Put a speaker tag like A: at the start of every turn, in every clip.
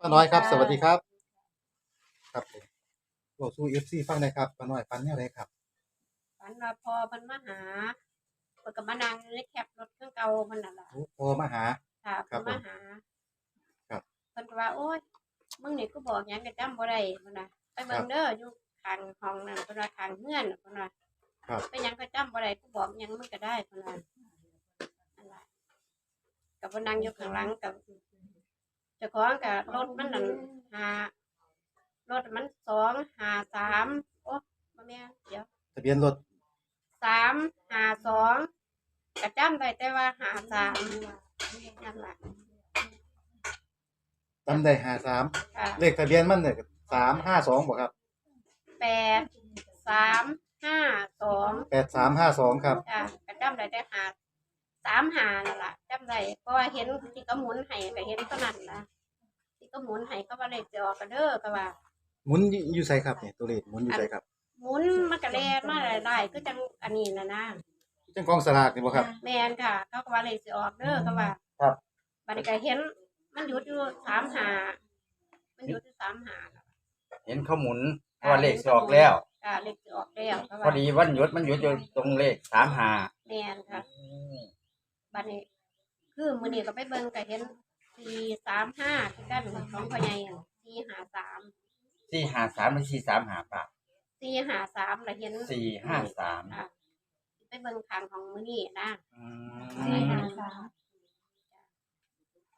A: ป้าน้อยครับ
B: ค่ะ
A: สวัสดีครับ ครับผมบอกสู้เอฟซีฟังหนะครับป้าน้อยฟันแนวไหนครับ
B: ฝันว่าพอมันมาหาเพิ่นก็มานั่งอยู่ในแคปรถเครื่องเก่ามันนั่นล่ะ
A: โอ้โทรมาหา
B: ค่ะ
A: ครั
B: เพิ่
A: บ
B: นมาหา
A: ครับ
B: เพิ่นก็ว่า โอ๊ยมึงนี่กูบอกหยังก็จำบ่ได้เพิ่นน่ะไปเบิ่งเด้ออยู่ข้างห้องนั่นเพิ่นว่าข้างเฮือนเพิ่นว่า
A: ครับ
B: ไปหยังก็จำบ่ได้กูบอกหยังมึงก็ได้เพิ่นว่านั่นล่ะกับบ่นั่งอยู่ข้างหลังกับ เจ้าของกับรถมันนั่นหารถมันสองห้าสามโอ้บ่แม่นเดี๋ยว
A: ทะเบียนรถ
B: สามหาสองกระจำได้แต่ว่าหาสามนั่นแหละ
A: จำได้หาสาม
B: ค่ะ
A: เลขทะเบียนมันเนี่ยสามห้าสองบอกครับ
B: แปดสามห้าสอง
A: แปดสามห้าสองครับ
B: จ้ะกระจำได้แต่หา สามหานั่นแหละจำได้เพราะว่าเห็นที่ก็หมุนให้ก็เห็นเท่านั้นนะที่ก็หมุนให้ก็ว่าเลขจะออกกันเด้อก็ว่า
A: หมุนอยู่ใส่ครับเนี่ยตัวเลขหมุนอยู่ใส่ครับ
B: หมุนมันก็แลนมาได้ๆก็จังอันนี้นะนะ
A: จังกองสลากนี่บ่ครับ
B: แมนค่ะเขาก็ว่าเลขจะออกเด้อก็ว่า
A: ครับ
B: บัดนี้ก็เห็นมันหยุดอยู่สามหา มันหยุดอยู่สามหา
C: เห็นเขาหมุนเพราะว่าเลขสิออกแล้ว
B: อ่าเลขจะออกแล้วก็
C: พอ
B: ว่า
C: ดีวันหยุดมันหยุดอยู่ตรงเลขสามหา
B: แมนค่ะ บัดนี้ คือมื้อนี้ก็ไปเบิ่งก็เห็นสี่สามห้าคือกันของพ่อใหญ่สี่ห้าสาม
C: สี่หาสามหรือสี่สามหาปะ
B: สี่ห้าสามแล้วเห็น
C: สี่ห้าสาม
B: อะไปเบิ่งทางของมื้อนี้นะ
C: อื
B: สี่
C: ม
B: ห้าสาม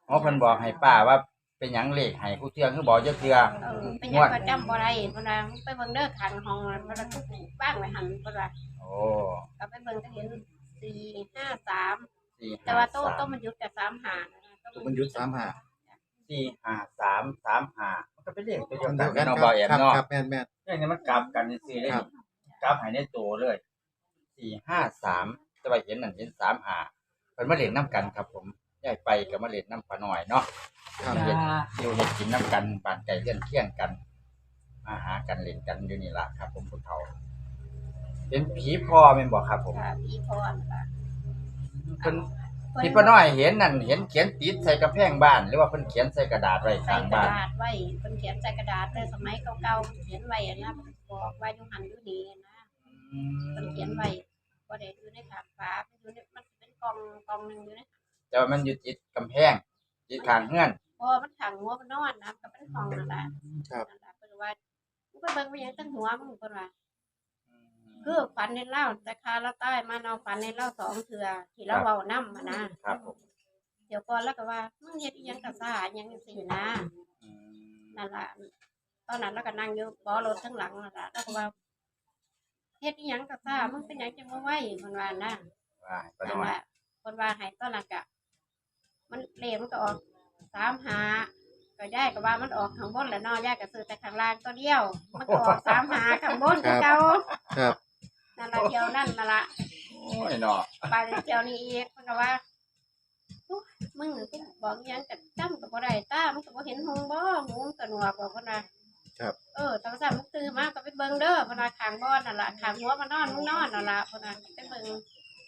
C: เพราะเพิ่นบอกให้ป้าว่าเป็นหยังเลขให้ผู้เทื่อคือบอกเจ้าเทื่อ
B: เออเป็นหยังก็จำบ่ได้เพิ่นว่าไปเบิ่งเด้อทางห้องมันก็ทุกบ้างไว้หั่นเพิ่นว่า
C: โอ้
B: ก็ไปเบิ่งก็เห็นสี่ห้าสาม
C: สี่
B: แต่
C: ห้า
B: ว่าโต๊ะ
C: สาม
B: โต๊ะมันหยุดกับสามหานะโต๊ะ
A: ตัวมันหยุดสามห้า
C: สี่ห้าสามสามหามันก็เป็นเลขตัวเดียว
A: มัน
C: กั
A: เดี
C: น
A: ยวกัน
C: เนาะ
A: ค
C: บ่
A: รับ
C: แอม
A: ครับ
C: เนาะ
A: ครับแม่นแม่น
C: เรื่องนี้มันกลับกันซื่อๆเลย
A: ครับ
C: กลับให้ในตัวเลยสี่ห้าสามแต่ว่าเห็นนั่นเห็นสามหาเพิ่นมาเล่นน้ำกันครับ ผมย้ายไปก็มาเล่นน้ำปลาหน่อยเนาะ
A: ครับ
C: เฮ็ดอยู่เฮ็ดกินน้ำกันบานไก่เลื่อนเคียงกัน มาหากันเล่นกันอยู่นี่ล่ะครับ ผมผู้เฒ่าเป็นผีพ่อแม่นบ่ครับผม
B: ค่ะพี่พรค่ะ
C: เพิ่น
B: เพิ่น
C: ที่ป้าน้อยเห็นนั่นเห็นเขียนติดใส่กำแพงบ้าน หรือว่าเพิ่นเขียนใส่กระดาษไว้
B: ใส่
C: ข้าง
B: กระ
C: บ้าน
B: ดาษไว้เพิ่นเขียนใส่กระดาษแต่สมัยเก่าๆเขียนไว้อะนะบอกไว้อยู่หันอยู่นี่นะเพิ่นเขียนไว้บ่ได้อยู่ในถาดฟ้ามันอยู่ในมันเป็นกล่องกล่องหนึงอยู่ใน
C: แต่ว่ามันอยู่ติดกำแพงติดข้างเฮือน
B: พอมันขังหัวมันนอนนะก็เป็นห้องนั่นแหละ
A: ครับ
B: นั่นแหละเพิ่นว่ามึงไปเบิ่งไปหยังตั้งหัวมึงเพิ่นว่า คือฝันในเล่าแต่คาเราใต้มาเนาฝันในเล่าสองเถื่อที่เราเว้านำมานะครับ
C: ผม
B: เดี๋ยวก่อนแล้วก็ว่ามึงเฮ็ดอีหยังกับซ่าอิหยังจังซี่นะ
C: อืม
B: นั่นล่ะตอนนั้นเราก็นั่งอยู่บ่อรถข้างหลังนั่นล่ะแล้วก็ว่าเฮ็ดอีหยังกับซ่ามึงเป็นหยังจังบ่ไหวเพิ่นว่านะ
C: ว่าให้ป้า
B: นั่น
C: น้อย
B: ล่ะเพิ่นว่าให้ตอนนั้นก็มันเลขมันก็ออกสามหาก็ยายก็ว่ามันออกข้างบนแหละเนาะยายก็ซื้อแต่ข้างล่างตัวเดียว มันก็ออกสามหาข้างบนคือเก่า
A: ครับ
B: นั่นล่ะเดียวนั่นนั่นล่ะ
C: โอ้ยเนาะ
B: บาดเดียวนี้อีกมันก็ว่าอุ๊ยมึงกูบอกอิหยังกับจำกับบ่ได้ตามึงก็บ่เห็นหงบ่หูมึงก็หนวกบอกเพิ่นว่า
A: ครับ
B: เออตอนนั้นมึงตื่นมาก็ไปเบิ่งเด้อเพิ่นว่าข้างบ่อนนั่นล่ะข้างหัวมันนอนมึงนอนนั่นล่ะเพิ่นว่าไปเบิ่ง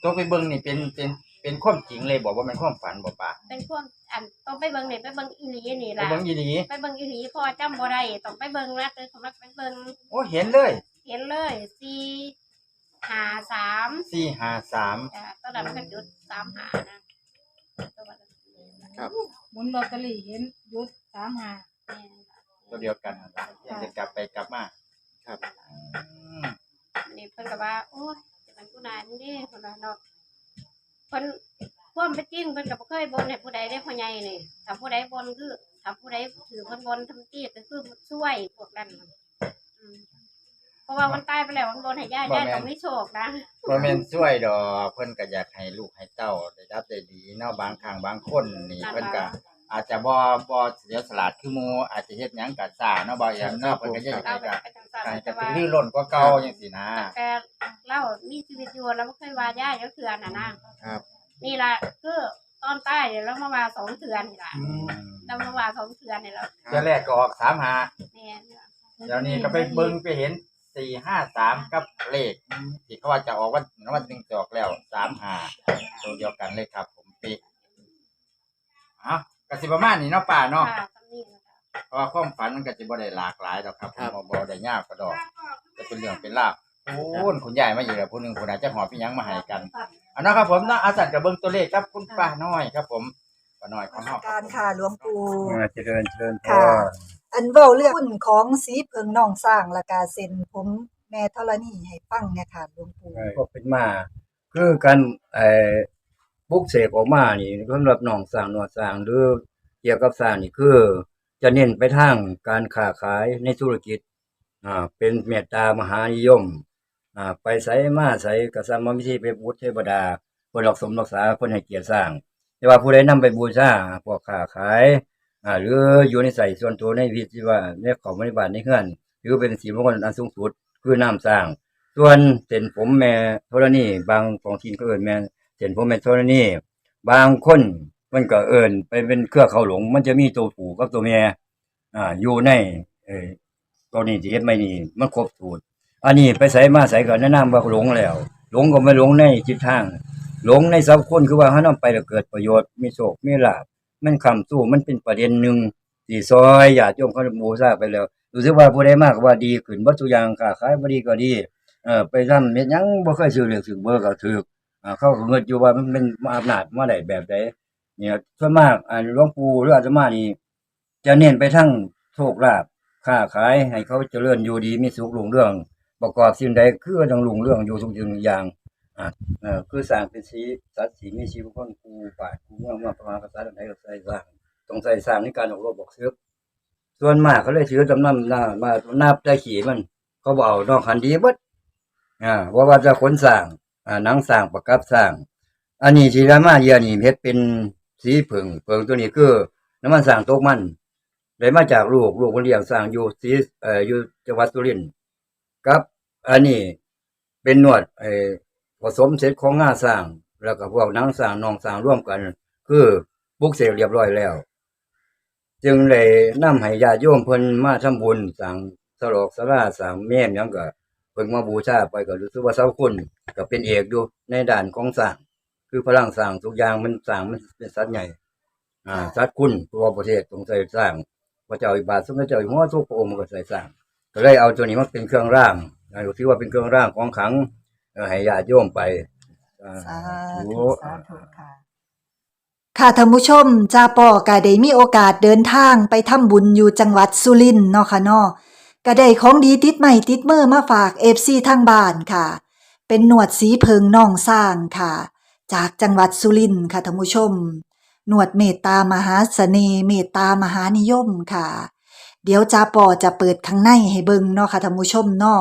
C: ตัวไปเบิ่งนี่เป็นเป็นเป็นความจริงเลยบอกว่ามันความฝันบ่ป้า
B: เป็นพวกอันต้องไปเบิ่งนี่ไปเบิ่งอีหลีนี่
C: ไป
B: ล่ะ
C: เบิ่งอีหลี
B: ไปเบิ่งอีหลีพอจำบ่ได้ต้องไปเบิ่งนะตื่นขึ้นมาไปเบิ่ง
C: โอ้เห็นเลย
B: เห็นเลย4 5 3
C: สี่ห้าสาม
B: จ้ะตอนนั้นมันก็จุด3 5นะตัวว่า
A: ครับ
D: หมุนลอตเตอรี่เห็นหยุดสามหา
B: แม่นค่ะ
C: ตัวเดียวกันนั่นล่ะยังจะกลับไปกลับมา
A: ครับ
C: อืม
B: อันนี้เพิ่นก็ว่าโอ้ยจะมันกูนายมึงเด้เพิ่นว่าเนาะเพิ่นความเป็นจริงเพิ่นก็บ่เคยบ่นให้ผู้ใดได้พ่อใหญ่นี่ถ้าผู้ใดบ่นคือถ้าผู้ใดถือเพิ่นบ่นทำตี้ก็คือช่วยพวกนั้นน่ะอืม เพราะว่ามันตายไปแล้วมันบ่นให้ย่าย่าต้องมีโชคนะ
C: บ่แม่นช่วยดอกเพิ่นก็อยากให้ลูกให้เต้าได้รับได้ดีเนาะบางครั้งบางคนนี่เพิ่นก็อาจจะบ่บ่เสียสละคือหมู่อาจจะเฮ็ดหยังก็ซ่าเนาะบ่อย่างเนาะเพิ่นก็อยาก
B: เรา
C: ให้
B: ก็
C: ก็
B: ไปทางซ้าย
C: ให้
B: แต่
C: ก็
B: ว่า
C: ลื่นล้นกว่าเก่าจังซี่นะ
B: แต่เรามีชีวิตอยู่แล้วบ่เคยว่าย่าจักเทื่อน่ะนะครับ นี่ล่ะคือตอนตายเนี่ยเรามาว่าสองเทื่อนี่ล่ะ
A: อืม
B: เรามาว่าสองเทื่อนี่แล้ว
C: เทื่อแรกก็ออก3หา
B: แม่นค่ะ
C: เดี๋ยวนี้ก็ไปเบิ่งไปเห็น 453กับเลขที่เขาว่าจะออกวันวันหนึงจะออกแล้ว35ตัวเดียวกันเลยครับ ผมเป๊ะเอ้าก็สิประมาณนี้เนาะป้าเนาะ
B: ค่ะตำนี้นะคะ
C: เพราะว่าความฝันมันก็จะบ่ได้หลากหลายดอกครับ
A: ครับ
C: บ่บ่ได้ยากกระดอกจะเป็นเรื่องเป็นราวโอ้นคุณยายมาอยู่แล้วผู้หนึงผู้น่าจะหอบพี่ยังมาให้กันเอาเนาะครับผมเนาะอาสัตว์กับเบิ่งตัวเลขครับคุณป้าน้อยครับ ผมป้าน้อยของเฮา
E: การค่ะหลวงปู่
F: อ่าเจริญเจริญพ
E: ค่ะ
F: ร
E: อันเว้าเรื่องหุ้นของสีเพิงน้องสร้างและกาเซ็นผมแม่ธรณีให้ฟังเนี่ยค่ะหลวงปู่
F: ก็เป็นมา คือการไอ้ปุกเสกออกมานี่สำหรับน้องสร้างนวดสร้างหรือเกี่ยวกับสร้างนี่คือ จะเน้นไปทางการค้าขายในธุรกิจอ่าเป็นเมตตามหานิยมอ่าไปไสมาไสกษัตริย์มิธีไปบูชเทวดาคนรักสมรักษาคนให้เกียรติสร้าง แต่ว่าผู้ใดนำไปบูชาพวกค้าขาย อ่าหรืออยู่ในใส่ส่วนตัวในวิธีว่าในของบริบาลในเฮือนหรือเป็นสีมงคลอันสูงสุดคือน้ำสร้าง ส่วนเส้นผมแม่ธรณีบางของทีนก็เอิ้นแม่เส้นผมแม่ธรณีบางคนมันก็เอิ้นไปเป็นเครือเขาหลง มันจะมีตัวผู้กับตัวแม่อ่าอยู่ในเออตัวนี้ที่เฮ็ดไม่นี่มันครบสูตรอันนี้ไปใส่มาใส่ก็แนะนำว่าหลงแล้ว หลงก็ไม่หลงในจิตทาง หลงในสัพคนคือว่าเฮานำไปแล้วเกิดประโยชน์มีโชคมีลาภ มันคำสู้มันเป็นประเด็นหนึ่งที่ซอยญาติโยมเขาบูชาไปแล้วรู้สึกว่าผู้ใดมากกว่าดีขึ้นบ่ทุอย่างค้าขายบ่ดีก็ดีเออไปทำเม็ดยังบ่เคยซื้อเลขซื้อเบอร์ก็ถูกอ่าเขาเงินอยู่ว่ามันเป็นอำนาจมาได้แบบใดเนี่ยส่วนมากอ่าหลวงปู่หรืออาตมานี่จะเน้นไปทั้งโชคลาภค้าขายให้เขาเจริญอยู่ดีมีสุขรุ่งเรื่อง ประกอบสิ่งใดคือต้องรุ่งเรื่องอยู่ทุกสิ่งทุกอย่าง เออคือสร้างเป็นสีสัตว์สีมีชีวิตคนกูป่ากูเมืองมาประมาณภาษาใดก็ใส่สร้างต้องใส่สร้างในการออกรบบอกซึกส่วนมากเขาเลยถือจำนำหน้ามานับได้ขี่มัน เขาบอกเอานอกคันดีบดอ่าว่าว่าจะขนสร้างอ่าหนังสร้างประกับสร้าง อันนี้ที่รามาเยียนี่เฮ็ดเป็นสีผึ่งผึ่งตัวนี้คือน้ำมันสร้างตกมันได้มาจากลูกลูกคนเลี้ยงสร้างอยู่สีเอ่ออยู่จังหวัดสุรินทร์ครับ อันนี้เป็นหนวดเอ่อ ผสมเสร็จของงาสร้าง แล้วก็พวกนังสร้างนองสร้างร่วมกัน คือปลุกเสกเรียบร้อยแล้ว จึงเลยนำให้ญาติโยมเพิ่นมาทำบุญสร้างสลอกสลาสร้างแม่นยังก็เพิ่งมาบูชาไปก็รู้สึกว่าเสาคุณก็เป็นเอกอยู่ในด้านของสร้าง คือพลังสร้างทุกอย่างมันสร้างมันเป็นสัตว์ใหญ่ อ่าสัตว์คุณตัวประเทศต้องใส่สร้างพระเจ้าอิบาทสมเด็จเจ้าอยู่หัวทุกพระองค์มันก็ใส่สร้างก็เลยเอาตัวนี้มาเป็นเครื่องร่างอ่าถือว่าเป็นเครื่องร่างของขัง ให้ญาติโยมไปอ่า
E: สา
F: โอ้
E: ธุสาธุค่ะค่ะท่านผู้ชมจาปอก็ได้มีโอกาสเดินทางไปทำบุญอยู่จังหวัดสุรินทร์เนาะค่ะเนาะก็ได้ของดีติดใหม่ติดมือมาฝาก FC ทางบ้านค่ะ เป็นหนวดสีเพิงน่องสร้างค่ะ จากจังหวัดสุรินทร์ค่ะท่านผู้ชม หนวดเมตตามหาเสน่ห์เมตตามหานิยมค่ะ เดี๋ยวจาปอจะเปิดข้างในให้เบิ่งเนาะค่ะท่านผู้ชมเนาะ